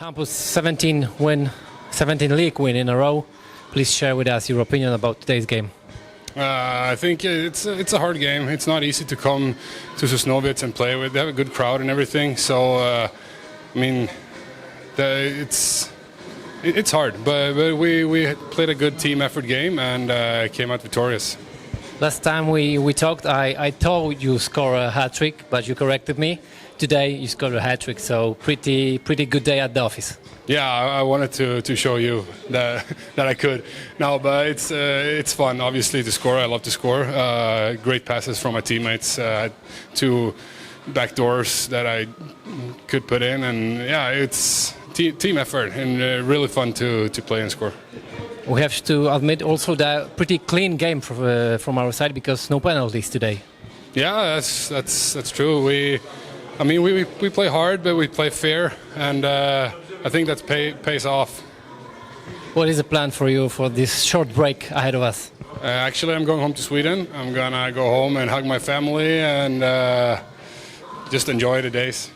Hampus 17 win, 17 league win in a row. Please share with us your opinion about today's game. Uh, I think it's it's a hard game. It's not easy to come to Sosnovitz and play with. They have a good crowd and everything. So, uh, I mean, the, it's it's hard. But, but we, we played a good team effort game and uh, came out victorious. Last time we, we talked, I, I thought you score a hat trick, but you corrected me. Today you scored a hat trick, so pretty pretty good day at the office. Yeah, I, wanted to, to show you that that I could. No, but it's uh, it's fun, obviously, to score. I love to score. Uh, great passes from my teammates. Uh, two back doors that I could put in, and yeah, it's te- team effort and uh, really fun to, to play and score. We have to admit also that pretty clean game from, uh, from our side because no penalties today. Yeah, that's that's that's true. We, I mean, we, we, play hard, but we play fair, and uh, I think that pay, pays off. What is the plan for you for this short break ahead of us? Uh, actually, I'm going home to Sweden. I'm gonna go home and hug my family and uh, just enjoy the days.